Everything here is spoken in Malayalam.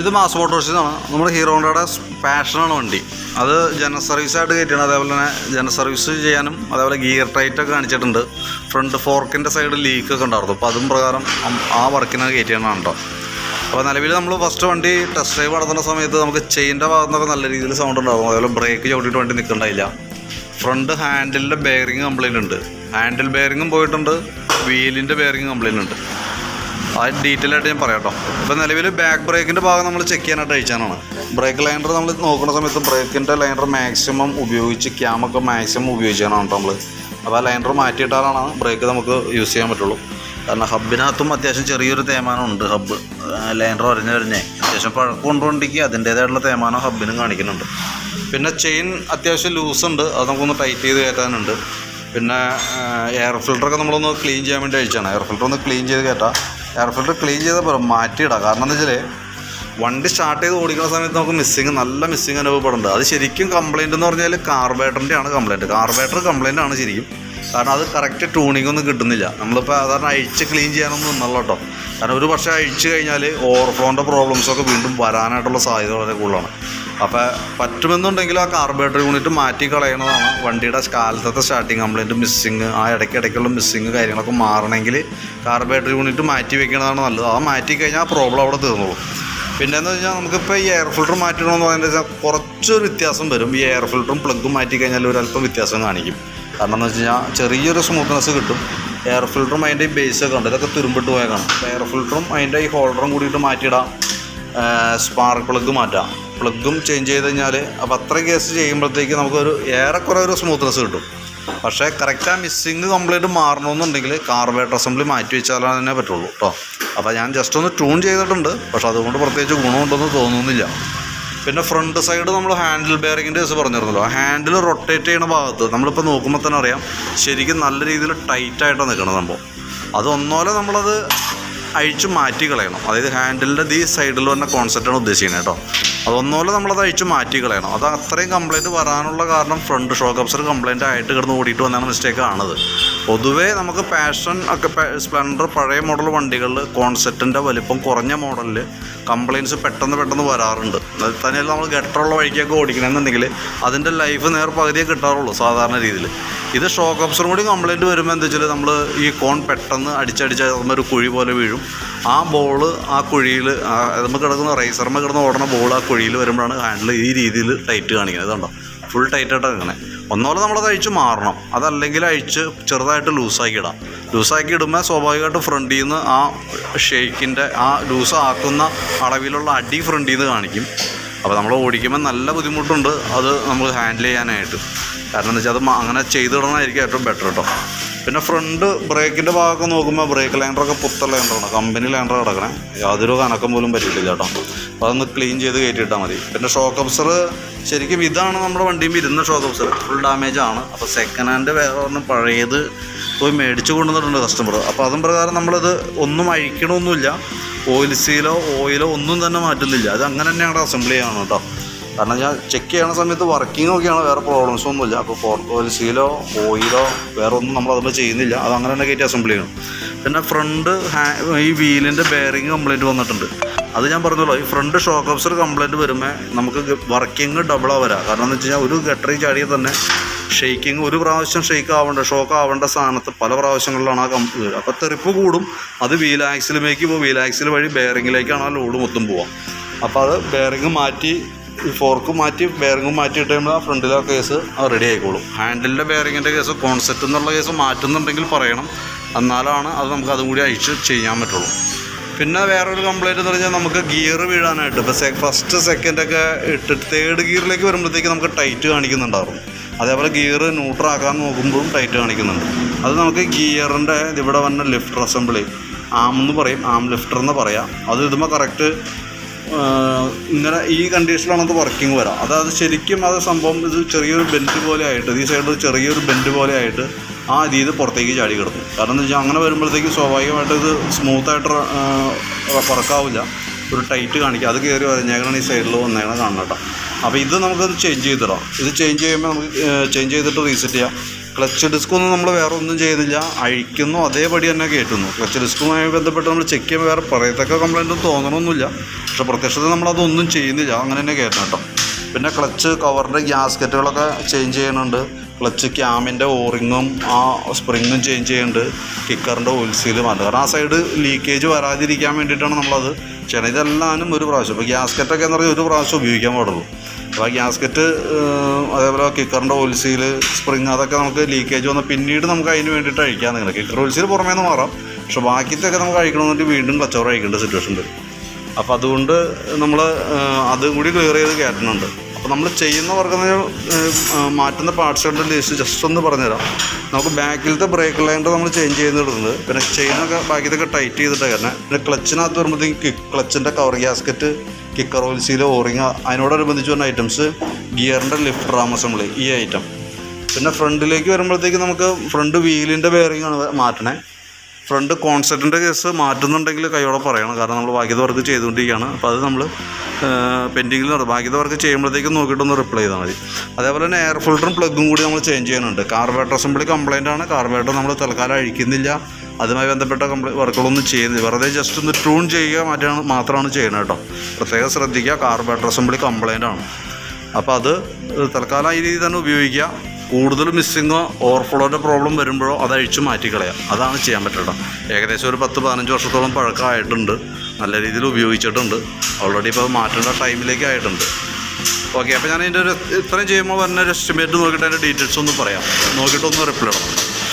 ഇത് മാസ് മോട്ടോഴ്സിനാണ് നമ്മുടെ ഹീറോ ഹോണ്ടയുടെ പാഷനാണ് വണ്ടി. അത് ജന സർവീസായിട്ട് കയറ്റിയാണ്. അതേപോലെ തന്നെ ജന സർവീസ് ചെയ്യാനും അതേപോലെ ഗിയർ ടൈറ്റൊക്കെ കാണിച്ചിട്ടുണ്ട്. ഫ്രണ്ട് ഫോർക്കിന്റെ സൈഡ് ലീക്കൊക്കെ ഉണ്ടായിരുന്നു. അപ്പോൾ അതും പ്രകാരം ആ വർക്കിനാണ് കയറ്റിയാണ് കേട്ടോ അപ്പോൾ നിലവിൽ നമ്മൾ ഫസ്റ്റ് വണ്ടി ടെസ്റ്റ് ഡ്രൈവ് നടത്തുന്ന സമയത്ത് നമുക്ക് ചെയിന്റെ ഭാഗത്ത് നിന്നൊക്കെ നല്ല രീതിയിൽ സൗണ്ട് ഉണ്ടാകും അതേപോലെ ബ്രേക്ക് ചവിട്ടിയിട്ട് വണ്ടി നിൽക്കണ്ടായില്ല. ഫ്രണ്ട് ഹാൻഡിലിന്റെ ബെയറിങ് കംപ്ലൈന്റ് ഉണ്ട്. ഹാൻഡിൽ ബെയറിങ്ങും പോയിട്ടുണ്ട്. വീലിന്റെ ബെയറിങ് കംപ്ലൈന്റ് ഉണ്ട്. ആ ഡീറ്റെയിൽ ആയിട്ട് ഞാൻ പറയാം കേട്ടോ. ഇപ്പം നിലവിൽ ബാക്ക് ബ്രേക്കിന്റെ ഭാഗം നമ്മൾ ചെക്ക് ചെയ്യാനായിട്ട് അയച്ചാണ് ബ്രേക്ക് ലൈനർ നമ്മൾ നോക്കുന്ന സമയത്ത് ബ്രേക്കിന്റെ ലൈനർ മാക്സിമം ഉപയോഗിച്ച് ക്യാമൊക്കെ മാക്സിമം ഉപയോഗിച്ചാണ് കേട്ടോ നമ്മൾ അപ്പോൾ ആ ലൈനർ മാറ്റിയിട്ടാലാണ് ബ്രേക്ക് നമുക്ക് യൂസ് ചെയ്യാൻ പറ്റുള്ളൂ. കാരണം ഹബിനകത്തും അത്യാവശ്യം ചെറിയൊരു തേമാനം ഉണ്ട് ഹബ്ബ് ലൈനർ ഒരഞ്ഞ് ഒരഞ്ഞേ. അത്യാവശ്യം പഴക്കം വണ്ടിക്ക് അതിന്റേതായിട്ടുള്ള തേമാനം ഹബ്ബിനും കാണിക്കുന്നുണ്ട്. പിന്നെ ചെയിൻ അത്യാവശ്യം ലൂസ് ഉണ്ട് അത് നമുക്കൊന്ന് ടൈറ്റ് ചെയ്ത് കയറ്റാനുണ്ട്. പിന്നെ എയർ ഫിൽറ്ററൊക്കെ നമ്മളൊന്ന് ക്ലീൻ ചെയ്യാൻ വേണ്ടി അയച്ചാണ്. എയർ ഫിൽറ്റർ ഒന്ന് ക്ലീൻ ചെയ്ത് കയറ്റാം. എയർ ഫിൽറ്റർ ക്ലീൻ ചെയ്തപ്പോൾ മാറ്റിയിടാം. കാരണം എന്താ വെച്ചാൽ വണ്ടി സ്റ്റാർട്ട് ചെയ്ത് ഓടിക്കുന്ന സമയത്ത് നമുക്ക് മിസ്സിങ് നല്ല മിസ്സിങ് അനുഭവപ്പെടുന്നുണ്ട്. അത് ശരിക്കും കംപ്ലൈന്റ് എന്ന് പറഞ്ഞാൽ കാർബേറ്ററിന്റെ ആണ് കംപ്ലൈന്റ് കാർബേറ്റർ കംപ്ലൈന്റ് ആണ് ശരിക്കും. കാരണം അത് കറക്റ്റ് ട്യൂണിംഗ് ഒന്നും കിട്ടുന്നില്ല. നമ്മളിപ്പോൾ സാധാരണ അഴിച്ച് ക്ലീൻ ചെയ്യാനൊന്നും നിന്നല്ലോ കേട്ടോ. കാരണം ഒരു പക്ഷേ അഴിച്ച് കഴിഞ്ഞാൽ ഓവർഫ്ലോന്റെ പ്രോബ്ലംസൊക്കെ വീണ്ടും വരാനായിട്ടുള്ള സാധ്യത വളരെ കൂടുതലാണ്. അപ്പോൾ പറ്റുമെന്നുണ്ടെങ്കിൽ ആ കാർബേറ്റർ യൂണിറ്റ് മാറ്റി കളയണതാണ് വണ്ടിയുടെ കാലത്തത്തെ സ്റ്റാർട്ടിങ് കംപ്ലൈന്റ് മിസ്സിങ് ആ ഇടയ്ക്കിടയ്ക്കുള്ള മിസ്സിങ് കാര്യങ്ങളൊക്കെ മാറണമെങ്കിൽ കാർബേറ്റർ യൂണിറ്റ് മാറ്റി വെക്കണതാണ് നല്ലത്. ആ മാറ്റി കഴിഞ്ഞാൽ ആ പ്രോബ്ലം അവിടെ തീർന്നുള്ളൂ പിന്നെ എന്ന് വെച്ചാൽ നമുക്കിപ്പോൾ ഈ എയർ ഫിൽറ്റർ മാറ്റണമെന്ന് പറയുന്നത് കുറച്ചൊരു വ്യത്യാസം വരും. ഈ എയർ ഫിൽറ്ററും പ്ലഗും മാറ്റി കഴിഞ്ഞാൽ ഒരല്പം വ്യത്യാസം കാണിക്കും. കാരണം എന്ന് വെച്ച് കഴിഞ്ഞാൽ ചെറിയൊരു സ്മൂത്ത്നെസ് കിട്ടും. എയർ ഫിൽറ്ററും അതിന്റെ ബേസൊക്കെ ഉണ്ട് ഇതൊക്കെ തുരുമ്പിട്ട് പോയ കാണും. അപ്പോൾ എയർ ഫിൽറ്ററും അതിന്റെ ഈ ഹോൾഡറും കൂടിയിട്ട് മാറ്റിയിടാം. സ്പാർക്ക് പ്ലഗ് മാറ്റാം. പ്ലഗും ചേഞ്ച് ചെയ്ത് കഴിഞ്ഞാൽ അപ്പോൾ അത്ര കേസ് ചെയ്യുമ്പോഴത്തേക്ക് നമുക്കൊരു ഏറെക്കുറെ ഒരു സ്മൂത്ത്നെസ് കിട്ടും. പക്ഷേ കറക്റ്റ് ആ മിസ്സിങ് കംപ്ലീറ്റ് മാറണമെന്നുണ്ടെങ്കിൽ കാർബേറ്റർ അസംബ്ലി മാറ്റി വെച്ചാലേ തന്നെ പറ്റുള്ളൂ കേട്ടോ അപ്പോൾ ഞാൻ ജസ്റ്റ് ഒന്ന് ട്യൂൺ ചെയ്തിട്ടുണ്ട്. പക്ഷേ അതുകൊണ്ട് പ്രത്യേകിച്ച് ഗുണമുണ്ടെന്ന് തോന്നുന്നില്ല. പിന്നെ ഫ്രണ്ട് സൈഡ് നമ്മൾ ഹാൻഡിൽ ബെയറിങ്ങിന്റെ കേസ് പറഞ്ഞിരുന്നല്ലോ. ആ ഹാൻഡിൽ റൊട്ടേറ്റ് ചെയ്യുന്ന ഭാഗത്ത് നമ്മളിപ്പോൾ നോക്കുമ്പോൾ തന്നെ അറിയാം ശരിക്കും നല്ല രീതിയിൽ ടൈറ്റായിട്ടാണ് നിൽക്കുന്നത് സംഭവം. അത് നമ്മളത് അഴിച്ചു മാറ്റി കളയണം അതായത് ഹാൻഡിലിന്റെ ഈ സൈഡിൽ വന്ന കോൺസെപ്റ്റാണ് ഉദ്ദേശിക്കുന്നത് കേട്ടോ അതൊന്നുപോലെ നമ്മളത് അഴിച്ച് മാറ്റി കളയണം. അത് അത്രയും കംപ്ലൈന്റ് വരാനുള്ള കാരണം ഫ്രണ്ട് ഷോക്ക് അപ്സർ കംപ്ലയിന്റ് ആയിട്ട് കിടന്ന് ഓടിയിട്ട് വന്നാണ് മിസ്റ്റേക്ക് ആണത്. പൊതുവേ നമുക്ക് പാഷൻ ഒക്കെ സ്പ്ലെൻഡർ പഴയ മോഡൽ വണ്ടികളിൽ കോൺസെപ്റ്റിന്റെ വലിപ്പം കുറഞ്ഞ മോഡലിൽ കംപ്ലയിൻസ് പെട്ടെന്ന് പെട്ടെന്ന് വരാറുണ്ട്. അത് തന്നെയല്ല നമ്മൾ ഗട്ടറുള്ള വഴിക്കൊക്കെ ഓടിക്കണമെന്നുണ്ടെങ്കിൽ അതിന്റെ ലൈഫ് നേർ പകുതിയേ കിട്ടാറുള്ളൂ സാധാരണ രീതിയിൽ ഇത് ഷോക്ക് അപ്സറും കൂടി കംപ്ലയിന്റ് വരുമ്പോൾ എന്താ വെച്ചാൽ നമ്മൾ ഈ കോൺ പെട്ടെന്ന് അടിച്ചടിച്ച് ഒരു കുഴി പോലെ വീഴും. ആ ബോൾ ആ കുഴിയിൽ നമ്മൾ കിടക്കുന്ന റൈസർമ്മ കിടന്ന് ഓടുന്ന ബോൾ ആ കുഴിയിൽ വരുമ്പോഴാണ് ഹാൻഡിൽ ഈ രീതിയിൽ ടൈറ്റ് കാണിക്കുന്നത്. അതുണ്ടോ ഫുൾ ടൈറ്റായിട്ട് അങ്ങനെ ഒന്നോലെ നമ്മളത് അഴിച്ച് മാറണം. അതല്ലെങ്കിൽ അഴിച്ച് ചെറുതായിട്ട് ലൂസാക്കി ഇടാം. ലൂസാക്കി ഇടുമ്പോൾ സ്വാഭാവികമായിട്ട് ഫ്രണ്ടിൽ നിന്ന് ആ ഷെയ്ക്കിന്റെ ആ ലൂസാക്കുന്ന അളവിലുള്ള അടി ഫ്രണ്ടിൽ നിന്ന് കാണിക്കും. അപ്പോൾ നമ്മൾ ഓടിക്കുമ്പോൾ നല്ല ബുദ്ധിമുട്ടുണ്ട്. അത് നമ്മൾ ഹാൻഡിൽ ചെയ്യാനായിട്ട്. കാരണം എന്താ വെച്ചാൽ അത് അങ്ങനെ ചെയ്തിടണമായിരിക്കും ഏറ്റവും ബെറ്റർ കേട്ടോ പിന്നെ ഫ്രണ്ട് ബ്രേക്കിന്റെ ഭാഗമൊക്കെ നോക്കുമ്പോൾ ബ്രേക്ക് ലാൻഡറൊക്കെ പുത്ത ലൈനറാണ് കമ്പനി ലൈനർ കിടക്കണേ. യാതൊരു കനക്കം പോലും പറ്റിയിട്ടില്ല കേട്ടോ അപ്പോൾ അതൊന്ന് ക്ലീൻ ചെയ്ത് കയറ്റിയിട്ടാൽ മതി. പിന്നെ ഷോക്ക് അബ്സർ ശരിക്കും ഇതാണ് നമ്മുടെ വണ്ടിയിൽ ഇരുന്ന ഷോക്ക് അബ്സർ ഫുൾ ഡാമേജ് ആണ്. അപ്പോൾ സെക്കൻഡ് ഹാൻഡ് വേറെ ഒന്നും പഴയത് പോയി മേടിച്ച് കൊണ്ടുവന്നിട്ടുണ്ട് കസ്റ്റമർ അപ്പോൾ അതും പ്രകാരം നമ്മളത് ഒന്നും അഴിക്കണമൊന്നുമില്ല ഓയിൽ സീലോ ഓയിലോ ഒന്നും തന്നെ മാറ്റുന്നില്ല. അത് അങ്ങനെ തന്നെ ഞങ്ങളുടെ അസംബ്ലി ചെയ്യണം കേട്ടോ കാരണം ഞാൻ ചെക്ക് ചെയ്യണ സമയത്ത് വർക്കിംഗ് ഒക്കെയാണ് വേറെ പ്രോബ്ലംസ് ഒന്നുമില്ല. അപ്പോൾ സീലോ ഓയിലോ വേറെ ഒന്നും നമ്മൾ അതൊന്നും ചെയ്യുന്നില്ല. അത് അങ്ങനെ തന്നെ കയറ്റി അസംബിൾ ചെയ്യണം. പിന്നെ ഫ്രണ്ട് ഈ വീലിന്റെ ബെയറിങ് കംപ്ലൈന്റ് വന്നിട്ടുണ്ട്. അത് ഞാൻ പറഞ്ഞല്ലോ ഈ ഫ്രണ്ട് ഷോക്ക് അബ്സർ കംപ്ലൈന്റ് വരുമ്പോൾ നമുക്ക് വർക്കിംഗ് ഡബിൾ വരാം കാരണം എന്ന് വെച്ച് കഴിഞ്ഞാൽ ഒരു ഗട്ടറി ചാടിയാൽ തന്നെ ഷെയ്ക്കിങ് ഒരു പ്രാവശ്യം ഷെയ്ക്ക് ആവേണ്ട ഷോക്ക് ആവേണ്ട സ്ഥാനത്ത് പല പ്രാവശ്യങ്ങളിലാണ് ആ കം വരിക അപ്പോൾ തെറിപ്പ് കൂടും. അത് പോകും. വീൽ ആക്സിൽ വഴി ബെയറിങ്ങിലേക്കാണ് ആ ലോഡ് മൊത്തം പോവാം. അപ്പോൾ അത് ബെയറിങ് മാറ്റി ഈ ഫോർക്ക് മാറ്റി ബെയറിങ്ങും മാറ്റി ഇട്ട് കഴിയുമ്പോൾ ആ ഫ്രണ്ടിലെ കേസ് റെഡി ആയിക്കോളും. ഹാൻഡിലിന്റെ ബെയറിങ്ങിന്റെ കേസ് കോൺസെപ്റ്റ് എന്നുള്ള കേസ് മാറ്റുന്നുണ്ടെങ്കിൽ പറയണം. എന്നാലാണ് അത് നമുക്ക് അതും കൂടി അഴിച്ച് ചെയ്യാൻ പറ്റുള്ളൂ. പിന്നെ വേറൊരു കംപ്ലൈന്റ് എന്ന് പറഞ്ഞാൽ നമുക്ക് ഗിയർ വീഴാനായിട്ട്. ഇപ്പോൾ സെ ഫസ്റ്റ് സെക്കൻഡൊക്കെ ഇട്ടിട്ട് തേർഡ് ഗിയറിലേക്ക് വരുമ്പോഴത്തേക്ക് നമുക്ക് ടൈറ്റ് കാണിക്കുന്നുണ്ടായിരുന്നു. അതേപോലെ ഗിയർ ന്യൂട്രാക്കാൻ നോക്കുമ്പോഴും ടൈറ്റ് കാണിക്കുന്നുണ്ട്. അത് നമുക്ക് ഗിയറിന്റെ ഇവിടെ വന്ന ലിഫ്റ്റർ അസംബ്ലി ആം എന്ന് പറയും. ആം ലിഫ്റ്റർ എന്ന് പറയാം. അത് ഇതുമ്പോൾ കറക്റ്റ് ഇങ്ങനെ ഈ കണ്ടീഷനിലാണ് അത് വർക്കിംഗ് വരാം. അതായത് ശരിക്കും അത് സംഭവം ഇത് ചെറിയൊരു ബെൻഡ് പോലെ ആയിട്ട് ഈ സൈഡിൽ ചെറിയൊരു ബെൻഡ് പോലെ ആയിട്ട് ആ രീതി പുറത്തേക്ക് ചാടി കിടന്നു കാരണം എന്ന് വെച്ചാൽ അങ്ങനെ വരുമ്പോഴത്തേക്കും സ്വാഭാവികമായിട്ട് ഇത് സ്മൂത്തായിട്ട് പറക്കാവില്ല ഒരു ടൈറ്റ് കാണിക്കുക അത് കയറി വരഞ്ഞേക്കണം ഈ സൈഡിൽ വന്നേക്കണം കാണണം കേട്ടോ. അപ്പോൾ ഇത് നമുക്കത് ചേഞ്ച് ചെയ്തിടാം. ഇത് ചേഞ്ച് ചെയ്യുമ്പോൾ നമുക്ക് ചേഞ്ച് ചെയ്തിട്ട് റീസെറ്റ് ചെയ്യാം. ക്ലച്ച് ഡിസ്ക് ഒന്നും നമ്മൾ വേറെ ഒന്നും ചെയ്യുന്നില്ല. അഴിക്കുന്നു അതേപടി തന്നെ കയറ്റുന്നു ക്ലച്ച് ഡിസ്കുമായി ബന്ധപ്പെട്ട് നമ്മൾ ചെക്ക് ചെയ്യുമ്പോൾ വേറെ പറയത്തക്ക കംപ്ലൈന്റും തോന്നണമൊന്നുമില്ല. പക്ഷേ പ്രത്യക്ഷത്തിൽ നമ്മളതൊന്നും ചെയ്യുന്നില്ല. അങ്ങനെ തന്നെ കയറ്റണം കേട്ടോ. പിന്നെ ക്ലച്ച് കവറിന്റെ ഗ്യാസ്കറ്റുകളൊക്കെ ചേഞ്ച് ചെയ്യണുണ്ട് ക്ലച്ച് ക്യാമിന്റെ ഓറിങ്ങും ആ സ്പ്രിങ്ങും ചേഞ്ച് ചെയ്യുന്നുണ്ട്. കിക്കറിന്റെ ഓയിൽ മാറ്റുക കാരണം ആ സൈഡ് ലീക്കേജ് വരാതിരിക്കാൻ വേണ്ടിയിട്ടാണ് നമ്മളത്. ചെയ്യണം ഇതെല്ലാനും ഒരു പ്രാവശ്യം. ഇപ്പോൾ ഗ്യാസ്കറ്റൊക്കെ എന്ന് പറഞ്ഞാൽ ഒരു പ്രാവശ്യം ഉപയോഗിക്കാൻ പാടുള്ളൂ. അപ്പോൾ ആ ഗ്യാസ്കറ്റ് അതേപോലെ കിക്കറിന്റെ ഓയിൽ സ്പ്രിങ് അതൊക്കെ നമുക്ക് ലീക്കേജ് വന്ന പിന്നീട് നമുക്ക് അതിന് വേണ്ടിയിട്ട് അഴിക്കാം നിങ്ങൾ കിക്കർ ഓയിൽ സീൽ പുറമേ നിന്ന് മാറാം. പക്ഷെ ബാക്കിത്തൊക്കെ നമുക്ക് അഴിക്കണമെന്നിട്ട് വീണ്ടും കച്ചവടം അഴിക്കേണ്ട സിറ്റുവേഷൻ വരും. അപ്പോൾ അതുകൊണ്ട് നമ്മൾ അതും കൂടി ക്ലിയർ ചെയ്ത് കയറ്റുന്നുണ്ട് അപ്പോൾ നമ്മൾ ചെയ്യുന്ന വർക്ക് മാറ്റുന്ന പാർട്സുകളുടെ ലിസ്റ്റ് ജസ്റ്റ് ഒന്ന് പറഞ്ഞുതരാം. നമുക്ക് ബാക്കിലത്തെ ബ്രേക്ക് ലൈന്റെ നമ്മൾ ചേഞ്ച് ചെയ്യുന്നിടുന്നത് പിന്നെ ചെയിനൊക്കെ ബാക്കിയതൊക്കെ ടൈറ്റ് ചെയ്തിട്ട് കാരണം പിന്നെ ക്ലച്ചിനകത്ത് വരുമ്പോഴത്തേക്കും ക്ലച്ചിന്റെ cover gasket kicker oil seal O ring അതിനോടനുബന്ധിച്ച് വരുന്ന ഐറ്റംസ് ഗിയറിന്റെ ലിഫ്റ്റ് അസംബ്ലി ഈ ഐറ്റം പിന്നെ ഫ്രണ്ടിലേക്ക് വരുമ്പോഴത്തേക്ക് നമുക്ക് ഫ്രണ്ട് വീലിന്റെ ബെയറിംഗ് ആണ് മാറ്റണേ. ഫ്രണ്ട് കോൺസെപ്റ്റിന്റെ കേസ് മാറ്റുന്നുണ്ടെങ്കിൽ കൈയോടെ പറയണം കാരണം നമ്മൾ ബാക്കിയത് വർക്ക് ചെയ്തുകൊണ്ടിരിക്കുകയാണ്. അപ്പോൾ അത് നമ്മൾ പെൻഡിങ്ങിൽ നടത്തും ബാക്കിയത് വർക്ക് ചെയ്യുമ്പോഴത്തേക്കും നോക്കിയിട്ടൊന്ന് റിപ്ലൈ ചെയ്താൽ മതി. അതേപോലെ തന്നെ എയർ ഫിൽറ്ററും പ്ലഗും കൂടി നമ്മൾ ചേഞ്ച് ചെയ്യാനുണ്ട് കാർബേറ്റർ അസംബ്ലി കംപ്ലൈന്റ് ആണ്. കാർബേറ്റർ നമ്മൾ തൽക്കാലം അഴിക്കുന്നില്ല. അതുമായി ബന്ധപ്പെട്ട കംപ്ലൈ വർക്കുകളൊന്നും ചെയ്യുന്നില്ല. വെറുതെ ജസ്റ്റ് ഒന്ന് ട്യൂൺ ചെയ്യുക മാറ്റാണ് മാത്രമാണ് ചെയ്യുന്നത് കേട്ടോ. പ്രത്യേകം ശ്രദ്ധിക്കുക. കാർബേറ്റർ അസംബ്ലി കംപ്ലൈന്റ് ആണ്. അപ്പോൾ അത് തൽക്കാലം ഈ രീതി തന്നെ ഉപയോഗിക്കുക. കൂടുതൽ മിസ്സിങ്ങോ ഓവർഫ്ലോന്റെ പ്രോബ്ലം വരുമ്പോഴോ അത് അഴിച്ചു മാറ്റിക്കളയാം. അതാണ് ചെയ്യാൻ പറ്റുക ഏകദേശം ഒരു പത്ത് പതിനഞ്ച് വർഷത്തോളം പഴക്കമായിട്ടുണ്ട്. നല്ല രീതിയിൽ ഉപയോഗിച്ചിട്ടുണ്ട്. ഓൾറെഡി ഇപ്പോൾ മാറ്റേണ്ട ടൈമിലേക്ക് ആയിട്ടുണ്ട്. ഓക്കെ അപ്പോൾ ഞാൻ ഇതിന്റെ ഒരു ഇത്രയും ചെയ്യുമ്പോൾ വരുന്ന ഒരു എസ്റ്റിമേറ്റ് നോക്കിയിട്ട് അതിന്റെ ഡീറ്റെയിൽസ് ഒന്ന് പറയാം. നോക്കിയിട്ടൊന്ന് റിപ്ലൈ ഇടണം.